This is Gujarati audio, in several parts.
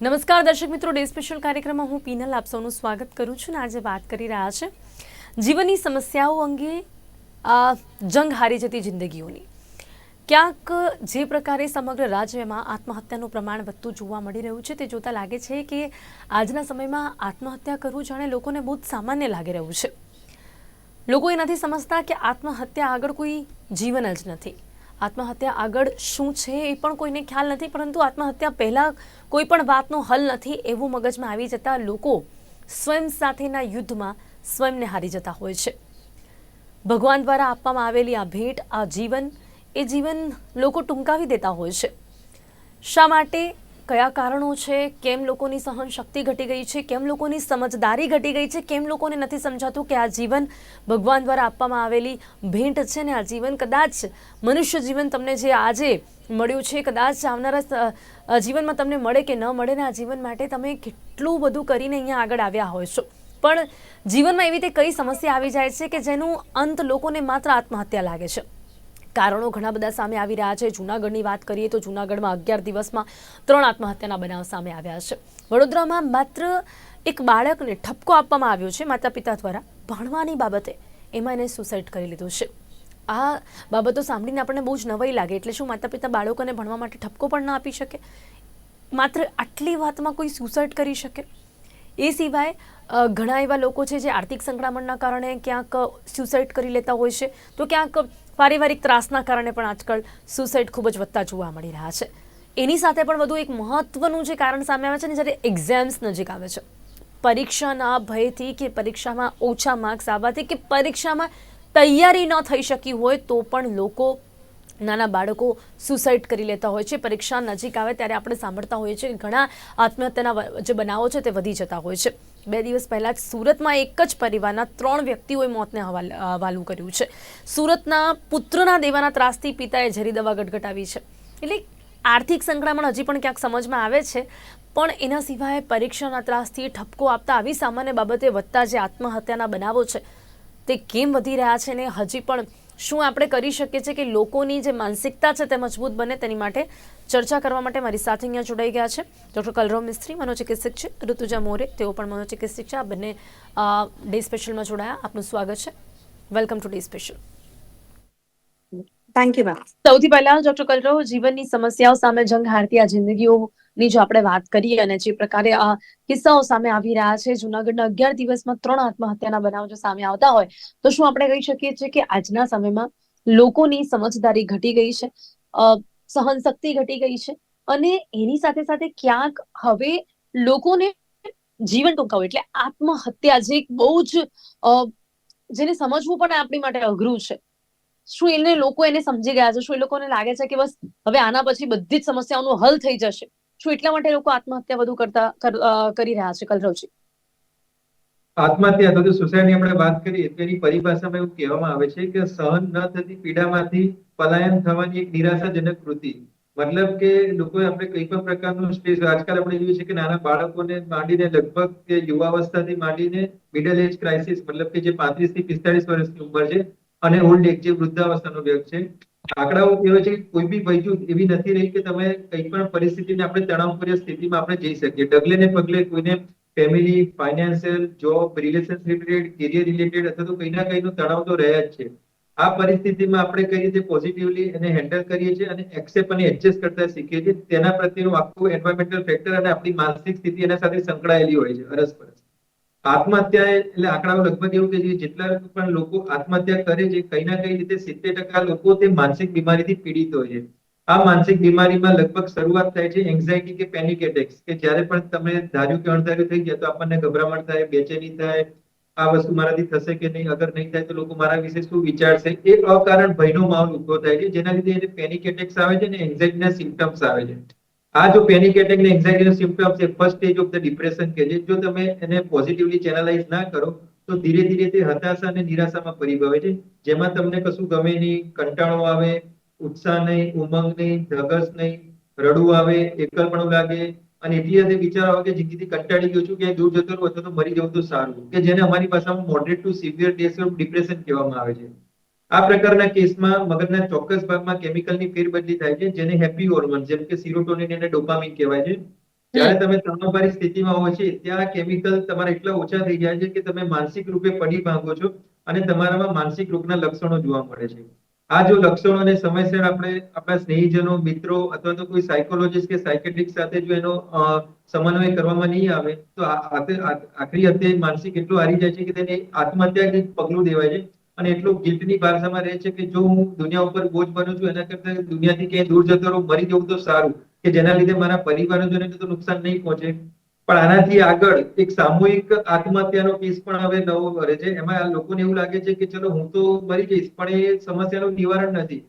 નમસ્કાર દર્શક મિત્રો, ડે સ્પેશિયલ કાર્યક્રમમાં હું પીનલ આપ સૌનું સ્વાગત કરું છું અને આજે વાત કરી રહ્યા છે જીવનની સમસ્યાઓ અંગે જંગ હારી જતી જિંદગીઓની. ક્યાંક જે પ્રકારે સમગ્ર રાજ્યમાં આત્મહત્યાનું પ્રમાણ વધતું જોવા મળી રહ્યું છે તે જોતાં લાગે છે કે આજના સમયમાં આત્મહત્યા કરવું જાણે લોકોને બહુ જ સામાન્ય લાગી રહ્યું છે. લોકો એ નથી સમજતા કે આત્મહત્યા આગળ કોઈ જીવન જ નથી. આત્મહત્યા આગળ શું છે એ પણ કોઈને ખ્યાલ નથી, પરંતુ આત્મહત્યા પહેલાં કોઈ પણ વાતનો હલ નથી એવું મગજમાં આવી જતા લોકો સ્વયં સાથેના યુદ્ધમાં સ્વયંને હારી જતા હોય છે. ભગવાન દ્વારા આપવામાં આવેલી આ ભેટ, આ જીવન, એ જીવન લોકો ટૂંકાવી દેતા હોય છે. શા માટે કયા કારણો છે? કેમ લોકોની સહન શક્તિ ઘટી ગઈ છે? કેમ લોકોની સમજદારી ઘટી ગઈ છે? કેમ લોકોને નથી સમજાતું કે આ જીવન ભગવાન દ્વારા આપવામાં આવેલી ભેટ છે ને આ જીવન કદાચ મનુષ્ય જીવન તમને જે આજે મળ્યું છે, કદાચ આવનારા જીવનમાં તમને મળે કે ન મળે ને આ જીવન માટે તમે કેટલું બધું કરીને અહીંયા આગળ આવ્યા હોય છો. પણ જીવનમાં એવી રીતે કઈ સમસ્યા આવી જાય છે કે જેનું અંત લોકોને માત્ર આત્મહત્યા લાગે છે? કારણો ઘણા બધા સામે આવી રહ્યા છે. જૂનાગઢની વાત કરીએ તો જૂનાગઢમાં અગિયાર દિવસમાં ત્રણ આત્મહત્યાના બનાવ સામે આવ્યા છે. વડોદરામાં માત્ર એક બાળકને ઠપકો આપવામાં આવ્યો છે. માતા પિતા દ્વારા ભણવાની બાબતે એમાં એને સુસાઇડ કરી લીધું છે. આ બાબતો સાંભળીને આપણને બહુ જ નવાઈ લાગે. એટલે શું માતા પિતા બાળકોને ભણવા માટે ઠપકો પણ ના આપી શકે? માત્ર આટલી વાતમાં કોઈ સુસાઇડ કરી શકે? એ સિવાય ઘણા એવા લોકો છે જે આર્થિક સંકળામણના કારણે ક્યાંક સુસાઇડ કરી લેતા હોય છે. તો ક્યાંક પારિવારિક ત્રાસના કારણે પણ આજકાલ સુસાઇડ ખૂબ જ વધતા જોવા મળી રહ્યા છે. એની સાથે પણ વધુ એક મહત્વનું જે કારણ સામે આવે છે ને જ્યારે એક્ઝામ્સ નજીક આવે છે. પરીક્ષાના ભયથી કે પરીક્ષામાં ઓછા માર્ક્સ આવવાથી કે પરીક્ષામાં તૈયારી ન થઈ શકી હોય તો પણ લોકો, નાના બાળકો સુસાઇડ કરી લેતા હોય છે. પરીક્ષા નજીક આવે ત્યારે આપણે સાંભળતા હોઈએ છીએ ઘણા આત્મહત્યાના જે બનાવો છે તે વધી જતા હોય છે. બે દિવસ પહેલાં જ સુરતમાં એક જ પરિવારના ત્રણ વ્યક્તિઓએ મોતને હવાલ કર્યું છે. સુરતના પુત્રના દેવાના ત્રાસથી પિતાએ ઝેરી દવા ગટગટાવી છે. એટલે આર્થિક સંકળામણ હજી પણ ક્યાંક સમજમાં આવે છે, પણ એના સિવાય પરીક્ષાના ત્રાસથી ઠપકો આપતા આવી સામાન્ય બાબતે વધતા જે આત્મહત્યાના બનાવો છે, તે કેમ વધી રહ્યા છે ને હજી પણ શું આપણે કરી શકીએ છીએ કે લોકોની જે માનસિકતા છે તે મજબૂત બને તેની માટે ચર્ચા કરવા માટે મારી સાથે અહીંયા જોડાઈ ગયા છે. ડૉક્ટર કલરવ મિસ્ત્રી મનોચિકિત્સક છે. ઋતુજા મોરે તેઓ પણ મનોચિકિત્સક છે. આ બંને ડે સ્પેશિયલમાં જોડાયા. આપનું સ્વાગત છે. Welcome today special. Thank you ma'am સૌથી પહેલા ડોક્ટર કલરવ જીવનની સમસ્યાઓ સામે જંગ હારતી આ જિંદગીઓની જો આપણે વાત કરીએ અને જે પ્રકારે આ કિસ્સાઓ સામે આવી રહ્યા છે જુનાગઢના અગિયાર દિવસમાં ત્રણ આત્મહત્યાના બનાવ જો સામે આવતા હોય તો શું આપણે કહી શકીએ છીએ કે આજના સમયમાં લોકોની સમજદારી ઘટી ગઈ છે? સહન શક્તિ ઘટી ગઈ છે. અને એની સાથે સાથે ક્યાંક હવે લોકોને જીવન ટૂંકાવું એટલે આત્મહત્યા જે બહુ જ જેને સમજવું પણ આપણી માટે અઘરું છે. શું એને લોકો એને સમજી ગયા છે? શું એ લોકોને લાગે છે કે બસ હવે આના પછી બધી જ સમસ્યાઓનું હલ થઈ જશે? શું એટલા માટે લોકો આત્મહત્યા વધુ કરતા કરી રહ્યા છે, કલરવજી? આત્મહત્યા અથવા તો સુસાઇડની આપણે વાત કરીએ, તો એની પરિભાષામાં એવું કહેવામાં આવે છે કે સહન ન થતી પીડામાંથી પલાયન થવાની એક નિરાશાજનક કૃતિ. મતલબ કે લોકોએ આપણે કઈ પણ પ્રકારનું સ્ટ્રેસ આજકાલ આપણે જોઈએ છે કે નાના બાળકોને માંડીને લગભગ કે યુવાવસ્થાથી માંડીને મિડલ એજ ક્રાઇસિસ મતલબ કે જે પાંત્રીસથી પિસ્તાળીસ વર્ષની ઉંમર છે અને ઓલ્ડ એજ જે વૃદ્ધાવસ્થાનો વ્યક્ત છે. આંકડાઓ કહેવાય છે કોઈ બી વયજૂથ એવી નથી રહી કે તમે કઈ પણ પરિસ્થિતિને આપણે તણાવપૂર્ણ સ્થિતિમાં આપણે જઈ શકીએ. ડગલે ને પગલે કોઈને family financial job relation related career related અથવા તો કંઈ ના કઈનો તણાવ તો રહ્યા જ છે. આ પરિસ્થિતિમાં આપણે કઈ રીતે પોઝિટિવલી એને હેન્ડલ કરીએ છીએ અને એક્સેપ્ટ અને એડજસ્ટ કરતા શીખીએ છીએ, તેના પ્રત્યેનું આખું એન્વાયરમેન્ટલ ફેક્ટર અને આપણી માનસિક સ્થિતિ એના સાથે સંકળાયેલી હોય છે, અરસપરસ. આત્મહત્યા એટલે આંકડાઓ લગભગ એવું કે જેટલા પણ લોકો આત્મહત્યા કરે છે, કઈ ના કઈ રીતે સિત્તેર ટકા લોકો તે માનસિક બીમારીથી પીડિત હોય છે. આ માનસિક બીમારીમાં લગભગ શરૂઆત થાય છે એન્ઝાયટી કે પેનિક એટેક્સ કે જ્યારે પણ તમે ધાર્યું કે અણધાર્યું થઈ ગયા તો આપણને ગભરામણ થાય, બેચેની થાય, આ વસ્તુ મારાથી થશે કે નહીં, અગર નહીં થાય તો લોકો મારા વિશે શું વિચારશે? એ અકારણ ભયનો માહોલ ઊભો થાય છે, જેના લીધે એને પેનિક એટેક્સ આવે છે અને એન્ઝાયટીના સિમ્પટમ્સ આવે છે. આ જો પેનિક એટેક ને એન્ઝાયટીના સિમ્પટમ્સ છે first stage of the depression કે છે, જો તમે એને પોઝિટિવલી ચેનલાઇઝ ના કરો, તો ધીરે ધીરે તે હતાશા અને નિરાશામાં પરિભવે છે. જેમાં તમને કશું ગમે નહીં, કંટાળો આવે ઉત્સાહ નહીં, ઉમંગ નહીં, ધગસ નહીં, રડવું આવે, એકલપણું લાગે અને એટલી હદે વિચાર આવે કે જિંદગીથી કંટાળી ગયો છું કે દૂર જતો રહું તો મરી જવું તો સારું. કે જેને અમારી ભાષામાં moderate to severe days of depression કહેવામાં આવે છે. આ પ્રકારના કેસમાં મગજના ચોક્કસ ભાગમાં કેમિકલની ફેરબદલી થાય છે, જેને હેપી હોર્મોન જેમ કે સિરોટોનિન અને ડોપામિન કહેવાય છે. જ્યારે તમે તણાવભરી સ્થિતિમાં હો છે, ત્યાં કેમિકલ તમારા એટલા ઓછા થઈ જાય છે કે તમે માનસિક રૂપે પડી ભાગો છો અને તમારામાં માનસિક રોગના લક્ષણો જોવા મળે છે. આ જો લક્ષણોને સમયસર આપણે આપણા સ્નેહીજનો, મિત્રો અથવા તો કોઈ સાયકોલોજીસ્ટ કે સાયકેટ્રિક સાથે જો એનો સમન્વય કરવામાં નહીં આવે, તો આખરી અંતે માનસિક એટલું હારી જાય છે કે તેને આત્મહત્યા પગલું દેવાય છે. અને એટલું ગિલ્ટની ભાષામાં રહે છે કે જો હું દુનિયા ઉપર બોજ બનું છું, એના કરતા દુનિયાથી ક્યાંય દૂર જતો રહું, મરી જવું તો સારું, કે જેના લીધે મારા પરિવારજનોને તો નુકસાન નહીં પહોંચે. પણ આનાથી આગળ એક સામૂહિક આત્મહત્યાનો કેસ પણ હવે નવો કરે છે. એમાં લોકોને એવું લાગે છે કે ચલો હું તો મરી જઈશ, પણ એ સમસ્યાનું નિવારણ નથી.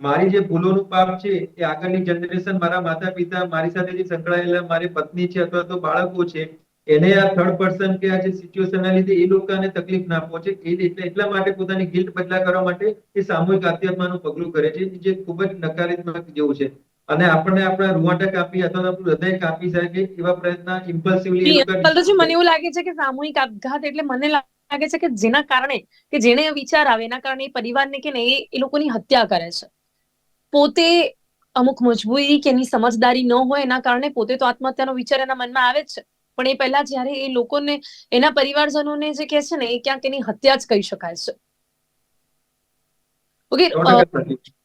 મારી જે ભૂલોનું પાપ છે એ આગળની જનરેશન મારા માતા પિતા મારી સાથે જે સંકળાયેલા મારી પત્ની છે અથવા તો બાળકો છે, એને આ થર્ડ પર્સન કે આ જે સિચ્યુએશનના લીધે એ લોકોને તકલીફ ના પહોંચે. એ એટલે એટલા માટે પોતાની ગિલ્ટ બદલા કરવા માટે એ સામૂહિક આત્મહત્યાનું પગલું કરે છે, જે ખૂબ જ નકારાત્મક જેવું છે. અને આપણને આપણા રૂવાટા કાપી અથવા આપણું હૃદય કાપી શકે એવા પ્રયત્ન ઇમ્પલ્સિવલી કલરજી મને એવું લાગે છે કે સામૂહિક આપઘાત એટલે મને લાગે છે કે જેના કારણે કે જેને વિચાર આવે એના કારણે એ પરિવારને કે ને એ એ લોકોની હત્યા કરે છે. પોતે અમુક મજબૂરી કે એની સમજદારી ન હોય એના કારણે પોતે તો આત્મહત્યાનો વિચાર એના મનમાં આવે જ છે. પણ એ પહેલા જ્યારે એ લોકોને એના પરિવારજનોને જે કહે છે ને એ ક્યાંક એની હત્યા જ કહી શકાય છે. ઓકે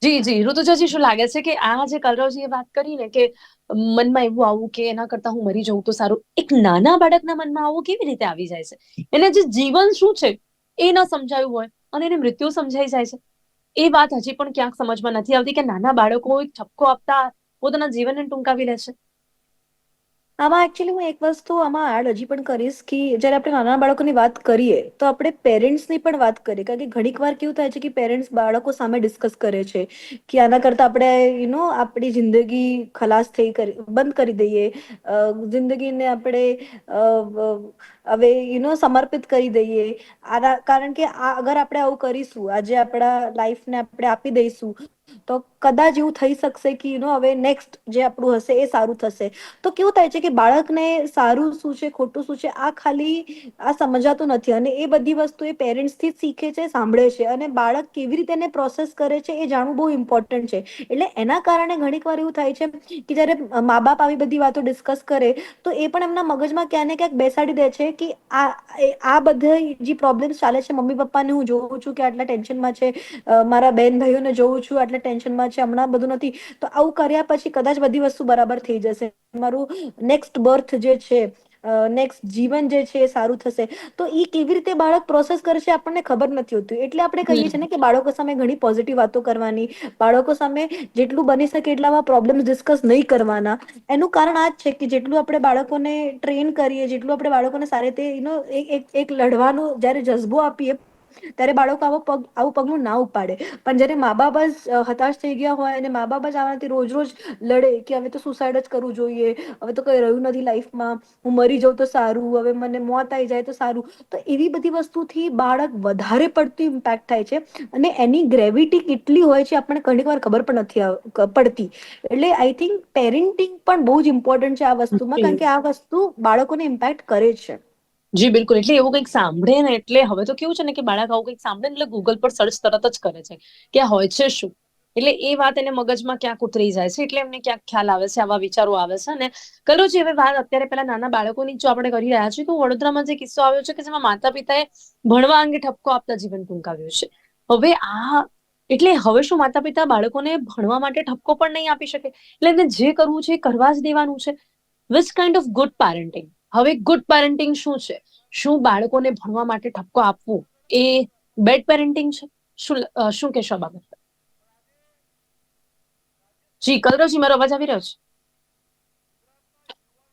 જી જી. ઋતુજાજી શું લાગે છે કે આ જે કલરવજીએ વાત કરી ને કે મનમાં એવું આવું કે એના કરતા હું મરી જઉં તો સારું એક નાના બાળકના મનમાં આવું કેવી રીતે આવી જાય છે? એને જે જીવન શું છે એ ન સમજાયું હોય અને એને મૃત્યુ સમજાઈ જાય છે. એ વાત હજી પણ ક્યાંક સમજમાં નથી આવતી કે નાના બાળકો એક ઠપકો આપતા પોતાના જીવનને ટૂંકાવી લે છે. આમાં એકચ્યુઅલી હું એક વસ્તુ આમાં એડ હજી પણ કરીશ કે જ્યારે આપણે નાના બાળકોની વાત કરીએ, તો આપણે પેરેન્ટ્સની પણ વાત કરીએ. કારણ કે ઘણીક વાર કેવું થાય છે કે પેરેન્ટ્સ બાળકો સામે ડિસ્કસ કરે છે કે આના કરતાં આપણે યુ નો આપણી જિંદગી ખલાસ થઈ કરી, બંધ કરી દઈએ. જિંદગીને આપણે હવે યુ નો સમર્પિત કરી દઈએ. આના, કારણ કે આ, અગર આપણે આવું કરીશું, આજે આપણા લાઈફને આપણે આપી દઈશું, તો કદાચ એવું થઈ શકશે કે યુ નો હવે નેક્સ્ટ જે આપણું હશે એ સારું થશે. તો કેવું થાય છે કે બાળકને સારું શું છે, ખોટું શું છે, આ ખાલી આ સમજાતું નથી અને એ બધી વસ્તુ એ પેરેન્ટ્સથી જ શીખે છે, સાંભળે છે અને બાળક કેવી રીતે એને પ્રોસેસ કરે છે એ જાણવું બહુ ઇમ્પોર્ટન્ટ છે. એટલે એના કારણે ઘણીક વાર એવું થાય છે કે જ્યારે મા બાપ આવી બધી વાતો ડિસ્કસ કરે, તો એ પણ એમના મગજમાં ક્યાંક ને ક્યાંક બેસાડી દે છે કે આ આ બધા જે પ્રોબ્લેમ્સ ચાલે છે, મમ્મી પપ્પાને હું જોઉં છું કે આટલા ટેન્શનમાં છે મારા બેન ભાઈઓને જોઉં છું આટલા ટેન્શનમાં છે, હમણાં બધું નથી. તો આવું કર્યા પછી કદાચ બધી વસ્તુ બરાબર થઈ જશે. મારું નેક્સ્ટ બર્થ જે છે નેક્સ્ટ જીવન જે છે એ સારું થશે. તો એ કેવી રીતે બાળક પ્રોસેસ કરશે આપણને ખબર નથી હોતું. એટલે આપણે કહીએ છીએ ને કે બાળકો સામે ઘણી પોઝિટિવ વાતો કરવાની, બાળકો સામે જેટલું બની શકે એટલા પ્રોબ્લેમ ડિસ્કસ નહીં કરવાના. એનું કારણ આ જ છે કે જેટલું આપણે બાળકોને ટ્રેન કરીએ, જેટલું આપણે બાળકોને સારી રીતે એનો એક એક લડવાનો જ્યારે જઝબો આપીએ ત્યારે બાળકો આવો પગ આવું પગલું ના ઉપાડે. પણ જયારે મા બાપ જ હતાશ થઈ ગયા હોય અને મા બાપ જ આવાથી રોજ રોજ લડે કે હવે તો સુસાઈડ જ કરવું જોઈએ હવે તો કંઈ રહ્યું નથી લાઈફમાં હું મરી જાઉં તો સારું હવે મને મોત આવી જાય તો સારું. તો એવી બધી વસ્તુથી બાળક વધારે પડતું ઇમ્પેક્ટ થાય છે અને એની ગ્રેવિટી કેટલી હોય છે આપણને ઘણી વાર ખબર પણ નથી પડતી. એટલે આઈ થિંક પેરેન્ટિંગ પણ બહુ જ ઇમ્પોર્ટન્ટ છે આ વસ્તુમાં કારણ કે આ વસ્તુ બાળકોને ઇમ્પેક્ટ કરે છે. જી, બિલકુલ. એટલે એવું કંઈક સાંભળે ને એટલે હવે તો કેવું છે ને કે બાળક આવું કંઈક સાંભળે એટલે ગૂગલ પર સર્ચ તરત જ કરે છે કે હોય છે શું? એટલે એ વાત એને મગજમાં ક્યાંક ઉતરી જાય છે એટલે એમને ક્યાંક ખ્યાલ આવે છે, આવા વિચારો આવે છે અને કલોજી હવે વાત અત્યારે પેલા નાના બાળકોની જો આપણે કરી રહ્યા છીએ તો વડોદરામાં જે કિસ્સો આવ્યો છે કે જેમાં માતા પિતાએ ભણવા અંગે ઠપકો આપતા જીવન ટૂંકાવ્યું છે. હવે આ એટલે હવે શું માતા પિતા બાળકોને ભણવા માટે ઠપકો પણ નહીં આપી શકે? એટલે એને જે કરવું છે એ કરવા જ દેવાનું છે. Which kind of good parenting હવે ગુડ પેરેન્ટિંગ શું છે? શું બાળકોને ભણવા માટે ઠપકો આપવો એ બેડ પેરેન્ટિંગ છે? શું શું કહેશો આ બાબત? જી, કલરવજી, મારો અવાજ આવી રહ્યો છે?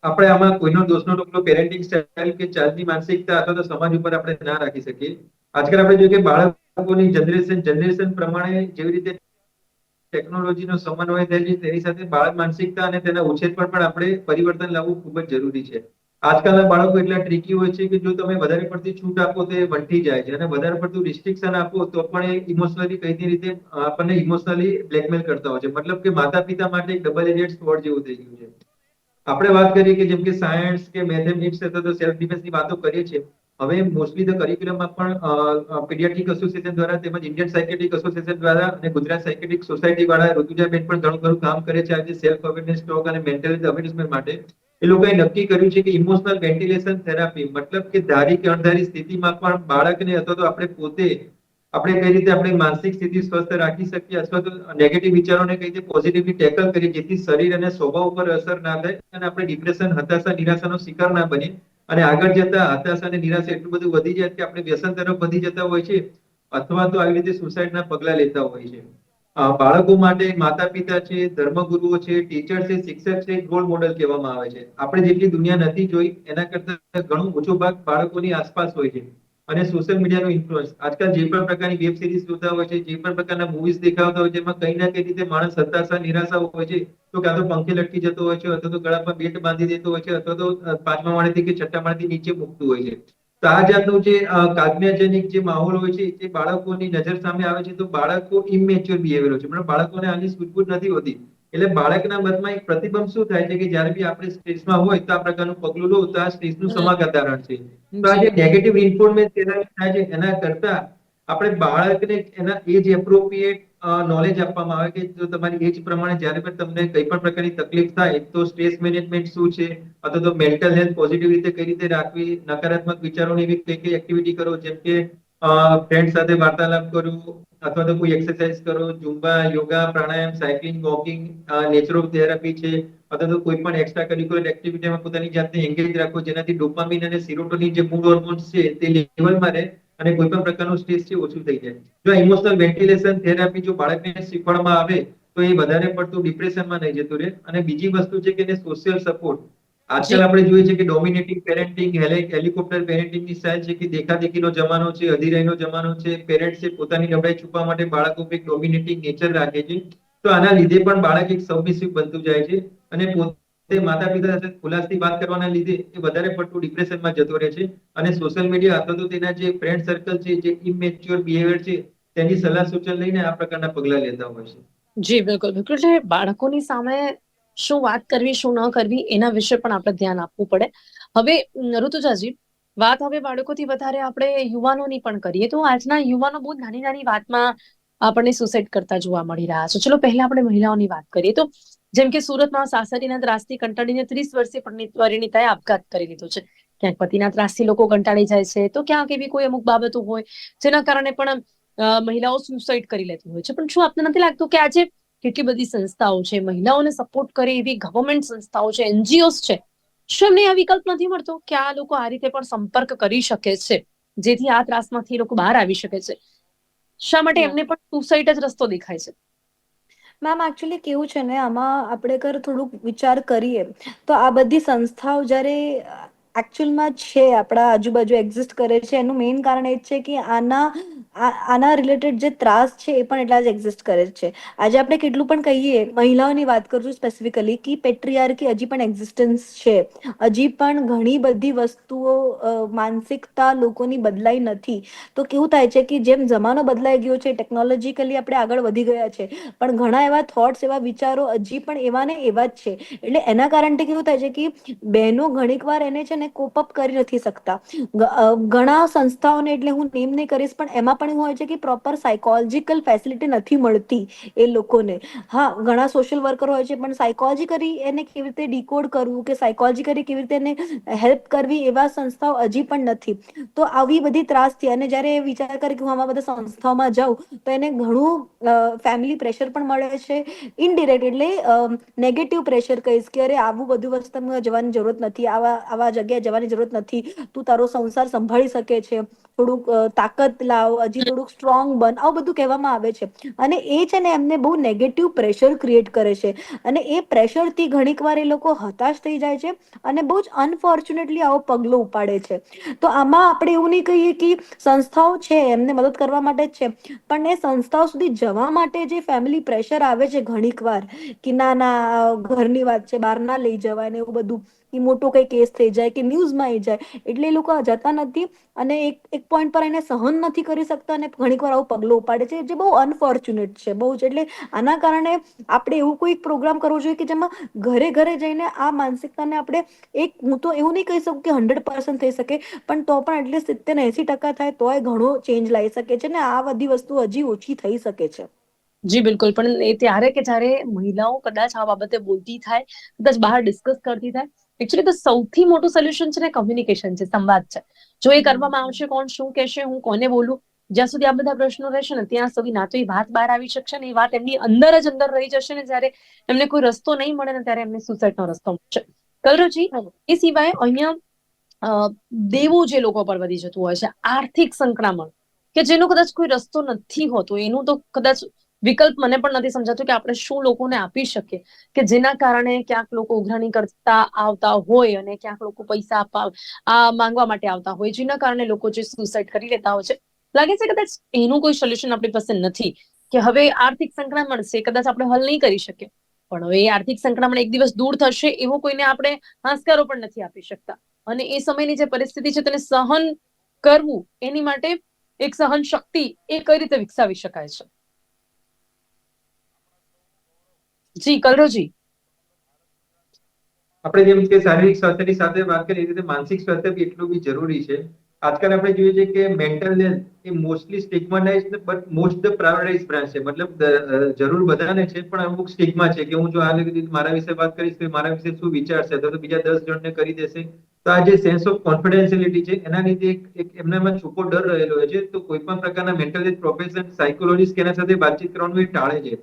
આપણે આમાં કોઈનો દોષનો ટોપલો પેરેન્ટિંગ સ્ટાઇલ કે ચાલની માનસિકતા અથવા તો સમાજ ઉપર આપણે ના રાખી શકીએ. આજકાલ આપણે જોઈએ કે બાળકોની જનરેશન જનરેશન પ્રમાણે જેવી રીતે ટેકનોલોજીનો સમન્વય થાય છે, તેની સાથે બાળક માનસિકતા અને તેના ઉછેર પર પણ આપણે પરિવર્તન લાવવું ખૂબ જ જરૂરી છે. આજકાલના બાળકો એટલા ટ્રીકી હોય છે કે જો તમે વધારે પડતી છૂટ આપો તો એ વંટી જાય છે અને વધારે પડતું રિસ્ટ્રિક્શન આપો તો પણ એ ઇમોશનલી કઈ રીતે આપણને ઇમોશનલી બ્લેકમેલ કરતા હોય છે. મતલબ કે માતા પિતા માટે એક ડબલ એજેડ સ્વોર્ડ જેવું થઈ ગયું છે. આપણે વાત કરીએ કે જેમ કે સાયન્સ કે મેથેમેટિક્સ અથવા તો સેલ્ફ ડિફેન્સની વાતો કરીએ છીએ. હવે મોસ્ટલી ધ કરિક્યુલમમાં પણ પીડિયાટ્રિક એસોસિએશન દ્વારા તેમજ ઇન્ડિયન સાયકેટ્રિક એસોસિએશન દ્વારા અને ગુજરાત સાયકેટ્રિક સોસાયટી વાળા ઋતુજાબેન પણ ઘણું ઘણું કામ કરે છે આજે સેલ્ફ અવેરનેસ સ્ટોક અને મેન્ટલ અવેરનેસ માટે. એ લોકોએ નક્કી કર્યું છે કે ઇમોશનલ વેન્ટિલેશન થેરાપી, મતલબ કે ધારી કે અણધારી સ્થિતિમાં પણ બાળકને અથવા તો આપણે પોતે, આપણે કઈ રીતે આપણી માનસિક સ્થિતિ સ્વસ્થ રાખી શકીએ અથવા તો નેગેટિવ વિચારોને કઈ રીતે પોઝિટિવલી ટેકલ કરીએ જેથી શરીર અને સ્વભાવ ઉપર અસર ના થાય અને આપણે ડિપ્રેશન હતાશા, નિરાશાનો શિકાર ના બનીએ. અને આગળ જતા હતાશા અને નિરાશા એટલું બધું વધી જાય કે આપણે વ્યસન તરફ વધી જતા હોય છે અથવા તો આવી રીતે સુસાઇડના પગલા લેતા હોય છે. બાળકો માટે માતા પિતા છે, ધર્મગુરુઓ છે ટીચર છે, શિક્ષક છે રોલ મોડેલ કહેવામાં આવે છે. આપણે જેટલી દુનિયા નથી જોઈ, એના કરતા ઘણો ઓછો ભાગ બાળકોની આસપાસ હોય છે. અને સોશિયલ મીડિયાનો ઇન્ફ્લુઅન્સ આજકાલ જે પણ પ્રકારની વેબ સિરીઝ જોતા હોય છે, જે પણ પ્રકારના મૂવીઝ દેખાવતા હોય છે, એમાં કઈ ના કઈ રીતે માણસ હતાશા, નિરાશા હોય છે. તો કાં તો પંખે લટકી જતો હોય છે, અથવા તો ગળામાં બેટ બાંધી દેતો હોય છે, અથવા તો પાંચમા માળેથી કે છઠ્ઠા માળેથી નીચે મૂકતું હોય છે. તો આ જાતનું જે અ, જે માહોલ હોય છે એ બાળકોની નજર સામે આવે છે તો બાળકો ઇમેચ્યોર બિહેવિયર છે. મતલબ બાળકોને આની સૂઝબૂઝ નથી હોતી. એટલે બાળકના મનમાં એક પ્રતિબંધ શું થાય છે કે જ્યારે બી આપણે સ્ટ્રેસમાં હોય તો આ પ્રકારનું પગલું લો તો આ સ્ટ્રેસનું. સમાધાન છે. તો આ જે નેગેટિવ ઇન્ફોર્મેન્ટ થાય છે એના કરતા આપણે બાળકને એના એજ એપ્રોપ્રિએટ નોલેજ આપવામાં આવે કે જો તમારી એજ પ્રમાણે જ્યારે પણ તમને કઈ પણ પ્રકારની તકલીફ થાય, તો સ્ટ્રેસ મેનેજમેન્ટ શું છે? અથવા તો મેન્ટલ હેલ્થ પોઝિટિવ રીતે કઈ રીતે રાખવી? નકારાત્મક વિચારોની એવી કઈ કઈ એક્ટિવિટી કરો? જેમ કે ફ્રેન્ડ સાથે વાર્તાલાપ કરો, અથવા તો કોઈ એક્સરસાઇઝ કરો Zumba yoga pranayama cycling walking naturotherapy છે. અથવા તો કોઈ પણ એક્સ્ટ્રા કરિક્યુલર એક્ટિવિટીમાં પોતાની જાતને એન્ગેજ રાખો. જેનાથી ડોપામિન અને સિરોટોનિન જે મૂડ હોર્મોન્સ છે, તે લેવલમાં રહે. અને કોઈ પણ પ્રકારનું સ્ટ્રેસ છે ઓછું થઈ જાય. જો ઇમોશનલ વેન્ટિલેશન થેરાપી જો બાળકને શીખવાડવામાં આવે તો એ વધારે પડતું ડિપ્રેશનમાં નહીં જતું રહે. અને બીજી વસ્તુ છે કે એને સોશિયલ સપોર્ટ આજકાલ આપણે જોઈએ છે કે ડોમિનેટિંગ પેરેન્ટિંગ હેલિકોપ્ટર પેરેન્ટિંગની સ્ટાઇલ છે કે દેખાદેખીનો જમાનો છે અધિરાયનો જમાનો છે પેરેન્ટ્સ પોતાની નબળાઈ છુપવા માટે બાળકો પર એક ડોમિનેટિંગ નેચર રાખે છે. તો આના લીધે પણ બાળક એક સબમિસિવ બનતું જાય છે. અને પોતે માતા પિતા સાથે ખુલાસથી વાત કરવાના લીધે એ વધારે પડતું ડિપ્રેશનમાં જતો રહે છે અને સોશિયલ મીડિયા અથવા તો તેના જે ફ્રેન્ડ સર્કલ છે, જે ઇમેચ્યોર બિહેવિયર છે, તેની સલાહ સૂચન લઈને આ પ્રકારના પગલાં લેતા હોય છે. જી, બિલકુલ બિલકુલ. એટલે બાળકોની સામે શું વાત કરવી, શું ન કરવી, એના વિશે પણ આપણે ધ્યાન આપવું પડે. હવે ઋતુજાજી, વાત હવે બાળકોથી વધારે આપણે યુવાનોની પણ કરીએ. તો આજના યુવાનો બહુ નાની નાની વાતમાં આપણને સુસાઇડ કરતા જોવા મળી રહ્યા છે. ચલો, પહેલા આપણે મહિલાઓની વાત કરીએ. તો જેમ કે સુરતમાં સાસરીના ત્રાસથી કંટાળીને ત્રીસ વર્ષે પરિણીત- પરિણીતાએ આપઘાત કરી લીધો છે. ક્યાંક પતિના ત્રાસથી લોકો કંટાળી જાય છે તો ક્યાંક એવી કોઈ અમુક બાબતો હોય જેના કારણે પણ મહિલાઓ સુસાઇડ કરી લેતી હોય છે. પણ શું આપને નથી લાગતું કે આજે કેટલી બધી સંસ્થાઓ છે મહિલાઓને સપોર્ટ કરે એવી ગવર્મેન્ટ સંસ્થાઓ છે એનજીઓસ છે? શું એમને આ વિકલ્પ નથી મળતો કે આ લોકો આ રીતે પણ સંપર્ક કરી શકે છે? જેથી આ ત્રાસમાંથી લોકો બહાર આવી શકે છે. શા માટે એમને પણ સુસાઇડ જ રસ્તો દેખાય છે? મેમ એકચ્યુઅલી કેવું છે ને, આમાં આપણે અગર થોડુંક વિચાર કરીએ, તો આ બધી સંસ્થાઓ જ્યારે એકચ્યુઅલમાં છે, આપણા આજુબાજુ એક્ઝિસ્ટ કરે છે. એનું મેઇન કારણ એ જ છે કે આના આના રિલેટેડ જે ત્રાસ છે એ પણ એટલા જ એક્ઝિસ્ટ કરે છે. આજે આપણે કેટલું પણ કહીએ, મહિલાઓની વાત કરું સ્પેસિફિકલી કે પેટ્રિયાર્કી હજી પણ એક્ઝિસ્ટન્સ છે. હજી પણ ઘણી બધી વસ્તુઓ માનસિકતા લોકોની બદલાઈ નથી. તો કેવું થાય છે કે જેમ જમાનો બદલાઈ ગયો છે ટેકનોલોજીકલી આપણે આગળ વધી ગયા છે, પણ ઘણા એવા થોટ્સ એવા વિચારો હજી પણ એવા ને એવા જ છે. એટલે એના કારણે કેવું થાય છે કે બહેનો ઘણીક વાર એને છે ને કોપ અપ કરી નથી શકતા. ઘણા સંસ્થાઓને એટલે હું નેમ નહીં કરીશ, પણ એમાં પણ એવું હોય છે કે પ્રોપર સાયકોલોજીકલ ફેસિલિટી નથી મળતી એ લોકોને. હા, ઘણા સોશિયલ વર્કર હોય છે, પણ સાયકોલોજીકલી એને કેવી રીતે ડીકોડ કરવું કે સાયકોલોજીકલી કેવી રીતે એને હેલ્પ કરવી એવા સંસ્થાઓ હજી પણ નથી. તો આવી બધી ત્રાસથી અને જ્યારે એ વિચાર કરે કે હું આમાં બધા સંસ્થાઓમાં જાઉં, તો એને ઘણું ફેમિલી પ્રેશર પણ મળે છે. ઇનડિરેક્ટ એટલે નેગેટિવ પ્રેશર કહીશ કે અરે આવું બધું વસ્તુ જવાની જરૂરત નથી, આવા આવા જગ્યાએ જવાની જરૂરત નથી. તું તારો સંસાર સંભાળી શકે છે. થોડુંક તાકાત લાવ, હજી થોડુંક સ્ટ્રોંગ બન, આવું બધું કહેવામાં આવે છે. અને એ છે ને એમને બહુ નેગેટિવ પ્રેશર ક્રિએટ કરે છે. અને એ પ્રેશરથી ઘણીક વાર એ લોકો હતાશ થઈ જાય છે અને બહુ જ અનફોર્ચ્યુનેટલી આવો પગલો ઉપાડે છે. તો આમાં આપણે એવું નહીં કહીએ કે સંસ્થાઓ છે, એમને મદદ કરવા માટે જ છે. પણ એ સંસ્થાઓ સુધી જવા માટે જે ફેમિલી પ્રેશર આવે છે ઘણીક વાર, કે ના ના ઘરની વાત છે, બહાર ના લઈ જવાય ને એવું બધું. કે મોટો કઈ કેસ થઈ જાય કે ન્યૂઝમાં આવી જાય. એટલે એ લોકો જતા નથી અને એક એક પોઈન્ટ પર એને સહન નથી કરી શકતા અને ઘણીક વાર આવું પગલું ઉપાડે છે જે બહુ અનફોર્ચ્યુનેટ છે. બહુ જ એટલે આના કારણે આપણે એવું કોઈ પ્રોગ્રામ કરવો જોઈએ કે જેમાં ઘરે ઘરે જઈને આ માનસિકતાને આપણે એક, હું તો એવું નહીં કહી શકું કે હંડ્રેડ પર્સન્ટ થઈ શકે, પણ તો પણ એટલીસ્ટ સિત્તેર એસી ટકા થાય તોય ઘણો ચેન્જ લાવી શકે છે ને આ બધી વસ્તુ હજી ઓછી થઈ શકે છે. જી બિલકુલ, પણ એ ત્યારે કે જ્યારે મહિલાઓ કદાચ આ બાબતે બોલતી થાય, કદાચ બહાર ડિસ્કસ કરતી થાય એકચ્યુઅલી તો સૌથી મોટું સોલ્યુશન છે ને કમ્યુનિકેશન છે સંવાદ છે. જો એ કરવામાં આવશે કોણ શું કહેશે હું કોને બોલું? જ્યાં સુધી આ બધા પ્રશ્નો રહેશે ને ત્યાં સુધી ના તો એ વાત બહાર આવી શકશે ને એ વાત એમની અંદર જ અંદર રહી જશે ને જ્યારે એમને કોઈ રસ્તો નહીં મળે ને ત્યારે એમને સુસાઇડનો રસ્તો મળશે. કલરજી એ સિવાય અહીંયા દેવું જે લોકો પર વધી જતું હોય છે આર્થિક સંક્રમણ કે જેનો કદાચ કોઈ રસ્તો નથી હોતો એનું તો કદાચ વિકલ્પ મને પણ નથી સમજાતું કે આપણે શું લોકોને આપી શકીએ. કે જેના કારણે ક્યાંક લોકો ઉઘરાણી કરતા આવતા હોય અને ક્યાંક લોકો પૈસા આપવા, આ માંગવા માટે આવતા હોય. જેના કારણે લોકો જે સુસાઇડ કરી લેતા હોય છે. લાગે છે કદાચ એનું કોઈ સોલ્યુશન આપણી પાસે નથી. કે હવે આર્થિક સંકળામણ છે, કદાચ આપણે હલ નહીં કરી શકીએ. પણ હવે એ આર્થિક સંકળામણ એક દિવસ દૂર થશે, એવો કોઈને આપણે હાંસકારો પણ નથી આપી શકતા. અને એ સમયની જે પરિસ્થિતિ છે, તેને સહન કરવું, એની માટે એક સહન શક્તિ એ કઈ રીતે વિકસાવી શકાય છે? જી કલરોજી આપણે જેમ કે શારીરિક સ્વાસ્થ્યની સાથે વાત કરીએ રીતે માનસિક સ્વાસ્થ્ય બી એટલું બી જરૂરી છે. આજકાલ આપણે જોઈએ છે કે mental health A mostly stigmatize but most prioritize branch છે. મતલબ જરૂર બધાને છે, પણ અમુક સ્ટિગ્મા છે કે હું જો આ મારા વિશે વાત કરીશ, તો મારા વિશે શું વિચારશે તો બીજા દસ જણને કરી દેશે. તો આ જે સેન્સ ઓફ કોન્ફિડેન્શિયલિટી છે, એના લીધે એક એમનામાં છૂપો ડર રહેલો હોય છે. તો કોઈ પણ પ્રકારના મેન્ટલ હેલ્થ પ્રોફેશન સાયકોલોજીસ્ટ એના સાથે વાતચીત કરવાનું એ ટાળે છે.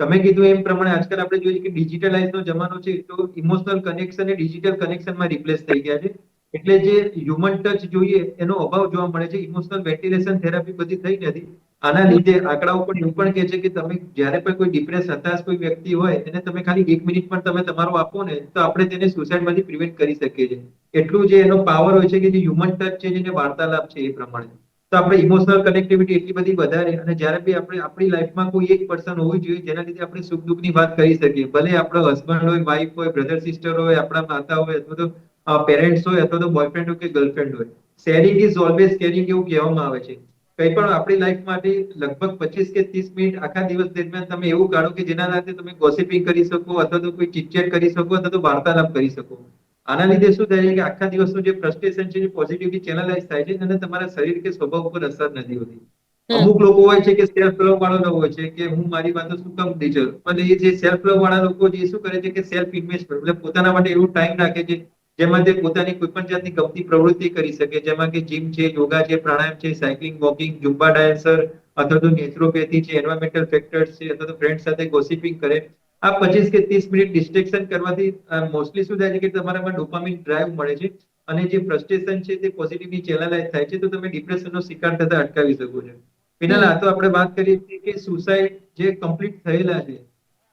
તમે કીધું એમ પ્રમાણે આજકાલ આપણે જોઈએ કે ડિજિટલાઇઝ નો જમાનો છે, તો ઇમોશનલ કનેક્શન એ ડિજિટલ કનેક્શનમાં રિપ્લેસ થઈ ગયા છે. એટલે જે હ્યુમન ટચ જોઈએ, એનો અભાવ જોવા મળે છે. ઇમોશનલ વેન્ટિલેશન થેરાપી બધી થઈ નથી. આના લીધે આંકડાઓ પણ એવું પણ કહે છે કે તમે જ્યારે પણ કોઈ ડિપ્રેસ હતાશ કોઈ વ્યક્તિ હોય, એને તમે ખાલી એક મિનિટ પણ તમે તમારો આપો ને, તો આપણે તેને સુસાઇડમાંથી પ્રિવેન્ટ કરી શકીએ છીએ. એટલું જે એનો પાવર હોય છે કે જે હ્યુમન ટચ છે, જેને વાર્તાલાપ છે એ પ્રમાણે. તો આપણે ઇમોશનલ કનેક્ટિવિટી એટલી બધી વધારે અને જ્યારે બી આપણે આપણી લાઈફમાં કોઈ એક પર્સન હોવું જોઈએ જેના લીધે આપણે સુખ દુઃખની વાત કરી શકીએ. ભલે આપણો હસબન્ડ હોય વાઈફ હોય બ્રધર સિસ્ટર હોય, આપણા માતા હોય અથવા તો પેરેન્ટ્સ હોય અથવા તો બોયફ્રેન્ડ હોય કે ગર્લફ્રેન્ડ હોય. શેરિંગ ઇઝ ઓલવેઝ કેરિંગ એવું કહેવામાં આવે છે. કંઈ પણ આપણી લાઈફ માટે લગભગ પચીસ કે ત્રીસ મિનિટ આખા દિવસ દરમિયાન તમે એવું કાઢો કે જેના સાથે તમે ગોસિપિંગ કરી શકો અથવા તો કોઈ ચિટચેટ કરી શકો અથવા તો વાર્તાલાપ કરી શકો. આના લીધે શું થાય છે કે આખા દિવસનું જે ફ્રસ્ટ્રેશન છે જે પોઝિટિવલી ચેનલાઇઝ થાય છે અને તમારા શરીર કે સ્વભાવ ઉપર અસર નથી હોતી. અમુક લોકો હોય છે કે સેલ્ફ લવ વાળા હોય છે કે હું મારી વાતો શું કામ ટીચર અને એ જે સેલ્ફ લવ વાળા લોકો જે શું કરે છે કે સેલ્ફ ઇન્વેસ્ટમેન્ટ એટલે પોતાના માટે એવું ટાઈમ રાખે છે જેમાં તે પોતાની કોઈ પણ જાતની ગમતી પ્રવૃત્તિ કરી શકે. જેમાં કે જીમ છે યોગા છે પ્રાણાયામ છે સાયકલિંગ વોકિંગ ઝુમ્બા ડાન્સર અથવા તો નેચરોપેથી છે એન્વાયરમેન્ટલ ફેક્ટર્સ છે અથવા તો ફ્રેન્ડ સાથે ગોસિપિંગ કરે. આ પચીસ કે ત્રીસ મિનિટ ડિસ્ટ્રેક્શન કરવાથી મોસ્ટલી શું થાય છે કે તમારામાં ડોપામિન ડ્રાઈવ મળે છે અને જે ફ્રસ્ટ્રેશન છે તે પોઝિટિવની ચેનલાઇઝ થાય છે, તો તમે ડિપ્રેશનનો શિકાર થતા અટકાવી શકો છો. ફિનાલ, આ તો આપણે વાત કરીએ કે સુસાઇડ જે કમ્પ્લીટ થયેલા છે,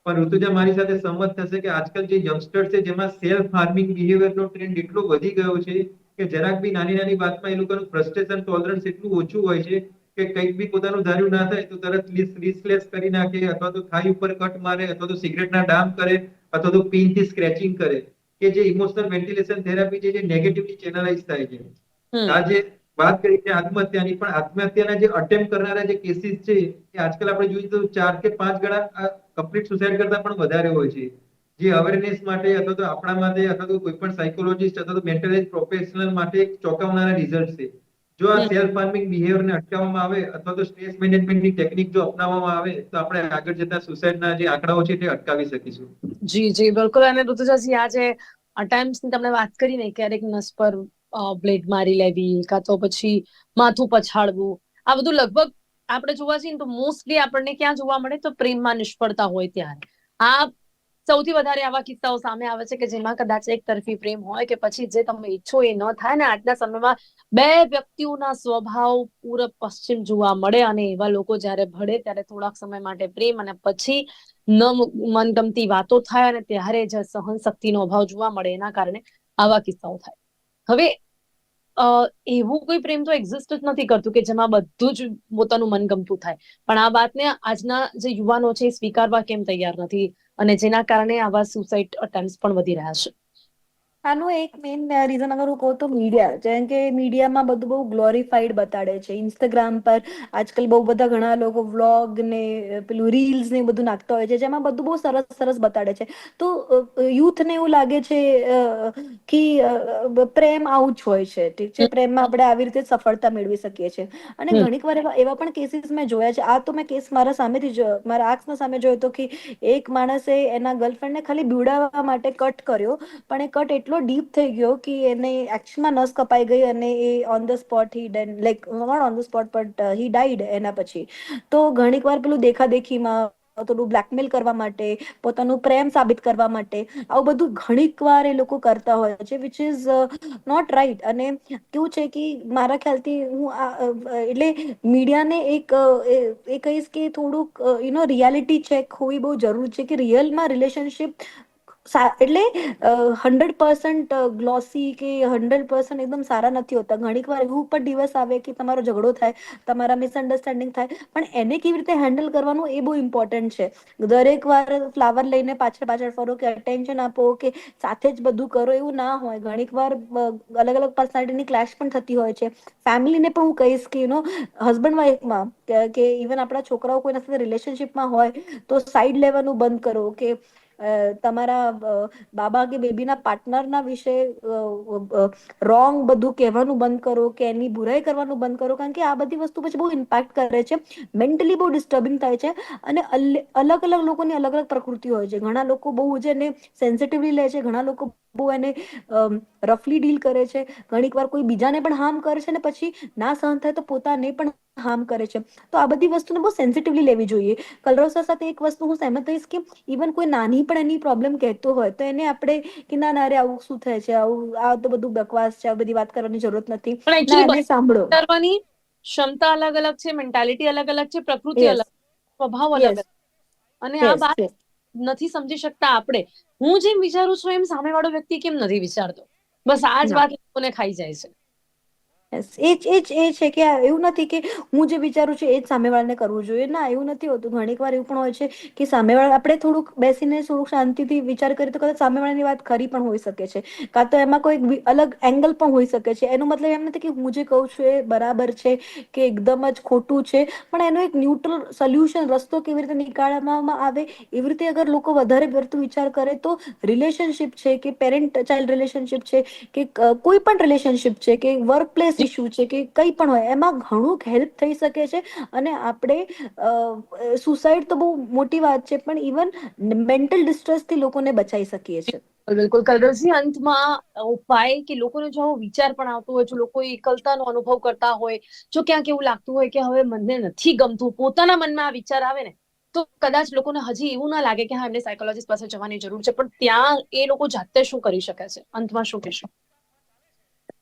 પણ ઋતુજા મારી સાથે સંમત થશે કે આજકાલ જે યંગસ્ટર છે, જેમાં સેલ્ફ હાર્મિંગ બિહેવિયરનો ટ્રેન્ડ એટલો વધી ગયો છે કે જરાક બી નાની નાની વાતમાં એ લોકોનું ફ્રસ્ટ્રેશન ટોલરન્સ એટલું ઓછું હોય છે કે કંઈક બી પોતાનું ધાર્યું ના થાય તો તરત લિસ્ટલેસ કરી નાખે અથવા તો થાઈ ઉપર કટ મારે અથવા તો સિગરેટના ડામ કરે અથવા તો પિનથી સ્ક્રેચિંગ કરે કે જે ઇમોશનલ વેન્ટિલેશન થેરાપી છે જે નેગેટિવલી ચેનલાઇઝ થાય છે. આ જે વાત કરી છે આત્મહત્યાની પણ આત્મહત્યાના જે અટેમ્પ કરનારા જે કેસીસ છે એ આજકાલ આપણે જોઈએ તો ચાર કે પાંચ ગણા કમ્પ્લીટ સુસાઇડ કરતા પણ વધારે હોય છે. જે અવેરનેસ માટે અથવા તો આપણા માટે અથવા તો કોઈ પણ સાયકોલોજીસ્ટ અથવા તો મેન્ટલ હેલ્થ પ્રોફેશનલ માટે ચોંકાવનારા રિઝલ્ટ છે. જો આ સેલ્ફ ફાર્મિંગ બિહેવિયરને અટકાવવામાં આવે અથવા તો સ્ટ્રેસ મેનેજમેન્ટની ટેકનિક જો અપનાવવામાં આવે તો આપણે આગળ જતા સુસાઇડના જે આંકડાઓ છે તે અટકાવી શકીશું. જી જી બિલકુલ. અને ઋતુજાજી આજે ટાઈમ્સની તમને વાત કરી ને ક્યારેક નસ પર બ્લેડ મારી લેવી કાં તો પછી માથું પછાડવું આ બધું લગભગ આપણે જોવા જઈએ ને તો મોસ્ટલી આપણને ક્યાં જોવા મળે? તો પ્રેમમાં નિષ્ફળતા હોય ત્યારે. આ સૌથી વધારે આવા કિસ્સાઓ સામે આવે છે કે જેમાં કદાચ એક તરફી પ્રેમ હોય કે પછી જે તમે ઈચ્છો એ ન થાય ને આજના સમયમાં બે વ્યક્તિઓના સ્વભાવ પૂરબ પશ્ચિમ જોવા મળે અને એવા લોકો જ્યારે ભળે ત્યારે થોડાક સમય માટે પ્રેમ અને પછી ન મનગમતી વાતો થાય અને ત્યારે જ સહન શક્તિનો અભાવ જોવા મળે એના કારણે આવા કિસ્સાઓ થાય. હવે એવું કોઈ પ્રેમ તો એક્ઝિસ્ટ જ નથી કરતું કે જેમાં બધું જ પોતાનું મનગમતું થાય. પણ આ વાતને આજના જે યુવાનો છે એ સ્વીકારવા કેમ તૈયાર નથી? અને જેના કારણે આવા સુસાઇડ અટેમ્પ્ટ પણ વધી રહ્યા છે. આનું એક મેઇન રીઝન અગર હું કહું તો મીડિયા જેમ કે મીડિયામાં બધું બહુ ગ્લોરીફાઈડ બતાડે છે. ઇન્સ્ટાગ્રામ પર આજકાલ બહુ બધા ઘણા લોકો વ્લોગ ને પેલું રીલ્સ ને બધું નાખતા હોય છે જેમાં બધું બહુ સરસ સરસ બતાડે છે. તો યુથને એવું લાગે છે કે પ્રેમ આવું જ હોય છે. ઠીક છે? પ્રેમમાં આપણે આવી રીતે સફળતા મેળવી શકીએ છીએ. અને ઘણીક વાર એવા પણ કેસીસ મેં જોયા છે. આ તો મેં કેસ મારા સામેથી જ મારા આંખના સામે જોયો તો કે એક માણસે એના ગર્લફ્રેન્ડને ખાલી બીવડાવવા માટે કટ કર્યો પણ એ કટ એટલો એટલો ડીપ થઈ ગયો કે એને એક્ચુઅલમાં નસ કપાઈ ગઈ અને એ on the spot he then like not on the spot but he died એના પછી. તો ઘણીક વાર પેલું દેખાદેખીમાં થોડું બ્લેકમેલ કરવા માટે, પોતાનું પ્રેમ સાબિત કરવા માટે, આવું બધું ઘણીક વાર એ લોકો કરતા હોય છે વિચ ઇઝ નોટ રાઈટ અને કેવું છે કે મારા ખ્યાલથી હું એટલે મીડિયાને એક એ કહીશ કે થોડુંક યુ નો રિયાલિટી ચેક હોવી બહુ જરૂરી છે કે રિયલમાં રિલેશનશિપ એટલે હંડ્રેડ પર્સન્ટ ગ્લોસી કે હંડ્રેડ પર્સન્ટ એકદમ સારા નથી હોતા. ઘણીક વાર એવું પણ દિવસ આવે કે તમારો ઝઘડો થાય, તમારા મિસઅન્ડરસ્ટેન્ડિંગ થાય, પણ એને કેવી રીતે હેન્ડલ કરવાનું એ બહુ ઇમ્પોર્ટન્ટ છે. દરેક વાર ફ્લાવર લઈને પાછળ પાછળ ફરો કે અટેન્શન આપો કે સાથે જ બધું કરો એવું ના હોય. ઘણીક વાર અલગ અલગ પર્સનાલિટીની ક્લેશ પણ થતી હોય છે. ફેમિલીને પણ હું કહીશ કે યુનો હસબન્ડ વાઈફમાં કે ઇવન આપણા છોકરાઓ કોઈના સાથે રિલેશનશિપમાં હોય, તો સાઈડ લેવાનું બંધ કરો કે તમારા બાબા કે બેબીના પાર્ટનરના વિશે રોંગ બધું કહેવાનું બંધ કરો કે એની બુરાઈ કરવાનું બંધ કરો કારણ કે આ બધી વસ્તુ પછી બહુ ઇમ્પેક્ટ કરે છે મેન્ટલી બહુ ડિસ્ટર્બિંગ થાય છે અને અલગ અલગ લોકોની અલગ અલગ પ્રકૃતિ હોય છે. ઘણા લોકો બહુ જ એને સેન્સિટિવલી લે છે, ઘણા લોકો બહુ એને રફલી ડીલ કરે છે. ઘણીક વાર કોઈ બીજાને પણ હાર્મ કરે છે ને પછી ના સહન થાય તો પોતાને પણ હાર્મ કરે છે. તો આ બધી વસ્તુને બહુ સેન્સિટિવલી લેવી જોઈએ. કલરોસા સાથે એક વસ્તુ હું સહેમત થઈશ કે ઇવન કોઈ નાની પણ એની પ્રોબ્લેમ કહેતો હોય તો એને આપણે કે ના ના અરે આવું શું થાય છે? આવું આ તો બધું બકવાસ છે આ બધી વાત કરવાની જરૂરત નથી. પણ સાંભળો. કરવાની ક્ષમતા અલગ અલગ છે મેન્ટાલિટી અલગ અલગ છે પ્રકૃતિ અલગ સ્વભાવ અલગ અને આ વાત નથી સમજી શકતા આપણે હું જેમ વિચારું છું એમ સામેવાળો વ્યક્તિ કેમ નથી વિચારતો બસ આ જ. વાત લોકોને ખાઈ જાય છે. એ જ, એ છે કે એવું નથી કે હું જે વિચારું છું એ જ સામેવાળાને કરવું જોઈએ. ના, એવું નથી હોતું. ઘણીક વાર એવું પણ હોય છે કે સામેવાળા, આપણે થોડુંક બેસીને થોડુંક શાંતિથી વિચાર કરીએ તો કદાચ સામેવાળાની વાત ખરી પણ હોઈ શકે છે. કાં તો એમાં કોઈ અલગ એંગલ પણ હોઈ શકે છે. એનો મતલબ એમ નથી કે હું જે કહું છું એ બરાબર છે કે એકદમ જ ખોટું છે. પણ એનો એક ન્યુટ્રલ સોલ્યુશન રસ્તો કેવી રીતે નીકાળવામાં આવે, એવી રીતે અગર લોકો વધારે પડતું વિચાર કરે તો રિલેશનશિપ છે કે પેરેન્ટ ચાઇલ્ડ રિલેશનશિપ છે ક- કોઈ પણ રિલેશનશિપ છે કે વર્ક પ્લેસ ઇસ્યુ છે કે કંઈ પણ હોય એમાં ઘણું હેલ્પ થઈ શકે છે અને આપણે સુસાઇડ તો બહુ મોટી વાત છે પણ ઇવન મેન્ટલ ડિસ્ટ્રેસથી લોકોને બચાવી શકીએ છીએ બિલકુલ કલરવજી અંતમાં ઉપાય કે લોકોને જો વિચાર પણ આવતો હોય જો લોકો એકલતાનો અનુભવ કરતા હોય જો ક્યાંક એવું લાગતું હોય કે હવે મને નથી ગમતું પોતાના મનમાં આ વિચાર આવે ને તો કદાચ લોકોને હજી એવું ના લાગે કે હા એમને સાયકોલોજીસ્ટ પાસે જવાની જરૂર છે પણ ત્યાં એ લોકો જાતે શું કરી શકે છે? અંતમાં શું કહેશો?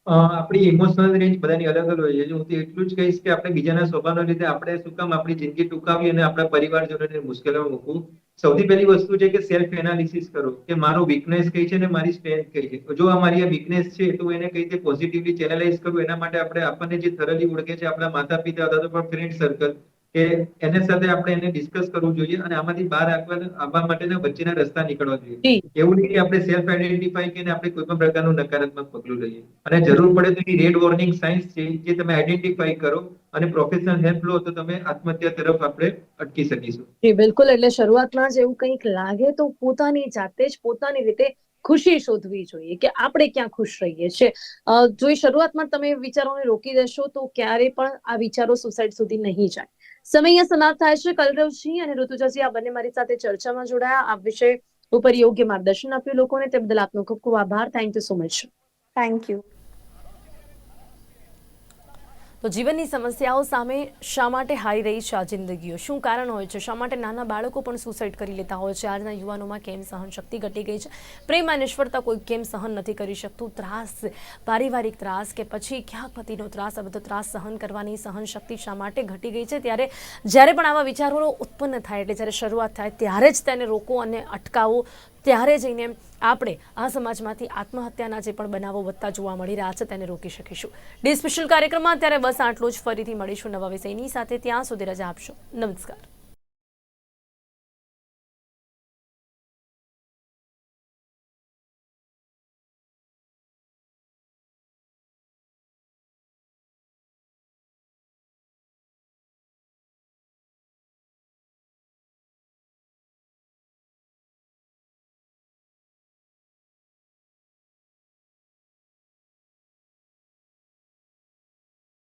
આપણી ઇમોશનલ રેન્જ બધાની અલગ અલગ હોય છે. હું એટલું જ કહીશ કે આપણે બીજાના સ્વભાવના લીધે આપણે શું કામ આપણી જિંદગી ટૂંકાવી અને આપણા પરિવારજનોને મુશ્કેલીમાં મૂકવું. સૌથી પહેલી વસ્તુ છે કે સેલ્ફ એનાલિસિસ કરો, કે મારો વીકનેસ કઈ છે ને મારી સ્ટ્રેન્થ કઈ છે. જો આ મારી આ વીકનેસ છે, તો એને કઈ રીતે પોઝિટિવલી ચેનલાઇઝ કરવું? એના માટે આપણે આપણને જે થરલી ઓળખે છે આપણા માતા પિતા અથવા તો ફ્રેન્ડ સર્કલ કે એને સાથે આપણે એને ડિસ્કસ કરવું જોઈએ અને આમાંથી બહાર આવવા માટેના વચ્ચેના રસ્તા નીકળવા જોઈએ. એવું નહીં કે આપણે સેલ્ફ આઈડેન્ટિફાઈ કરીને આપણે કોઈ પણ પ્રકારનું નકારાત્મક પગલું લઈએ. અને જરૂર પડે તો એની રેડ વોર્નિંગ સાઇન્સ છે જે તમે આઈડેન્ટિફાઈ કરો અને પ્રોફેશનલ હેલ્પ લો તો તમે આત્મહત્યા તરફ આપણે અટકી શકીશું. જી બિલકુલ. એટલે શરૂઆતમાં જ એવું કંઈક લાગે તો પોતાની જાતે જ પોતાની રીતે ખુશી શોધવી જોઈએ કે આપણે ક્યાં ખુશ રહીએ છીએ. જો શરૂઆતમાં તમે વિચારોને રોકી દેશો તો ક્યારે પણ આ વિચારો સુસાઇડ સુધી નહીં જાય. સમય અહીંયા સમાપ્ત થાય છે. કલરવસિંહ અને ઋતુજાજી આ બંને મારી સાથે ચર્ચામાં જોડાયા. આ વિષય ઉપર યોગ્ય માર્ગદર્શન આપ્યું લોકોને. તે બદલ આપનો ખૂબ ખૂબ આભાર. Thank you so much thank you તો જીવનની સમસ્યાઓ સામે શા માટે હારી રહી છે આ જિંદગીઓ? શું કારણ હોય છે? શા માટે નાના બાળકો પણ સુસાઇડ કરી લેતા હોય છે? આજના યુવાનોમાં કેમ સહન શક્તિ ઘટી ગઈ છે? પ્રેમ અને નિષ્ફળતા કોઈ કેમ સહન નથી કરી શકતું? ત્રાસ, પારિવારિક ત્રાસ કે પછી ક્યાંક પતિનો ત્રાસ, આ બધો ત્રાસ સહન કરવાની સહન શક્તિ શા માટે ઘટી ગઈ છે? ત્યારે જ્યારે પણ આવા વિચારો ઉત્પન્ન થાય, એટલે જ્યારે શરૂઆત થાય, ત્યારે જ તેને રોકો અને અટકાવો ત્યારે જઈને આપણે આ સમાજમાંથી આત્મહત્યાના જે પણ બનાવો વધતા જોવા મળી રહ્યા છે તેને રોકી શકીશું. ડી સ્પેશિયલ કાર્યક્રમમાં ત્યારે બસ આટલું જ. ફરીથી મળીશું નવા વિષયની સાથે. ત્યાં સુધી રજા આપશો. નમસ્કાર.